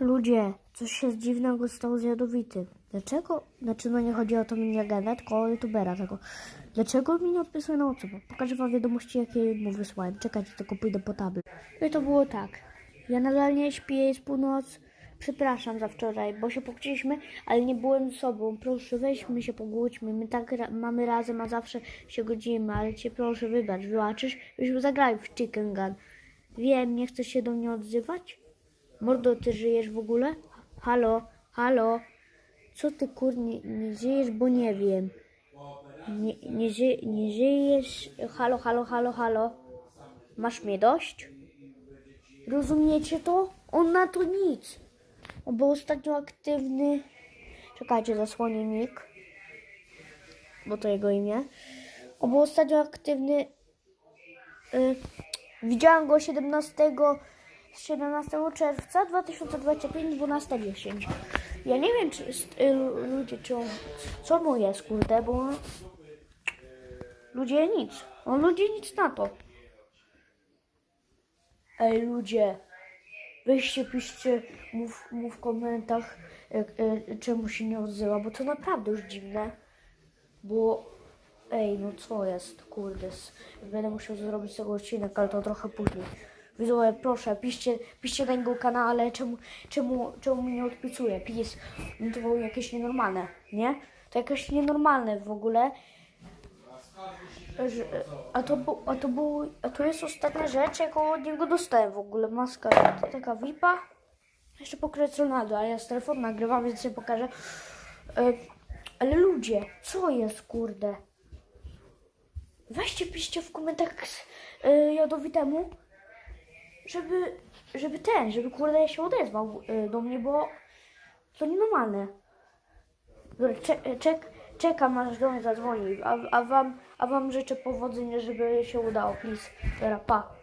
Ludzie, coś się dziwnego stało z jadowitym. Dlaczego? Znaczy, no nie chodzi o to legendę, tylko o youtubera tego. Dlaczego mi nie odpisuje na WhatsApp? Pokażę wam wiadomości, jakie mu wysłałem. Czekajcie, tylko pójdę po tablet. No i to było tak. Ja nadal nie śpię, jest północ. Przepraszam za wczoraj, bo się pokłóciliśmy, ale nie byłem sobą. Proszę, weźmy się pogódźmy. My tak ra- mamy razem, a zawsze się godzimy, ale cię proszę, wybacz, wybaczysz? Byśmy zagrali w Chicken Gun. Wiem, nie chcesz się do mnie odzywać? Mordo, ty żyjesz w ogóle? Halo, halo? Co ty kur, nie, nie żyjesz, bo nie wiem. Nie, nie, ży, nie żyjesz? Halo, halo, halo, halo? Masz mnie dość? Rozumiecie to? On na to nic. On był ostatnio aktywny. Czekajcie, zasłonię nick. Bo to jego imię. On był ostatnio aktywny. Y, widziałam go 17, 17 czerwca 2025, 12.10. Ja nie wiem, czy y, ludzie, czy on, co mu jest, kurde, bo ludzie nic. On ludzie nic na to. Ej, ludzie, weźcie, piszcie mu w, mu w komentarzach, e, czemu się nie odzywa, bo to naprawdę już dziwne. Bo, ej, no co jest, kurde, będę musiał zrobić tego odcinek, ale to trochę później. Widzowie, proszę, piszcie, piszcie na jego kanale, czemu, czemu, czemu mi nie odpisuje, please. No to było jakieś nienormalne, nie? To jakieś nienormalne w ogóle. Że, a, to, a, to był, a to jest ostatnia rzecz, jaką od niego dostałem w ogóle. Maska to taka VIPa. Jeszcze pokryć Ronaldo, ale ja z telefonu nagrywam, więc się pokażę. E, ale ludzie, co jest, kurde? Weźcie, piszcie w komentarzach e, jadowitemu, żeby, żeby ten, żeby kurde się odezwał e, do mnie, bo to nienormalne. Dobra, cze, czek, czekam aż do mnie zadzwoni, a, a, wam, a wam życzę powodzenia, żeby się udało, please. Dobra, pa.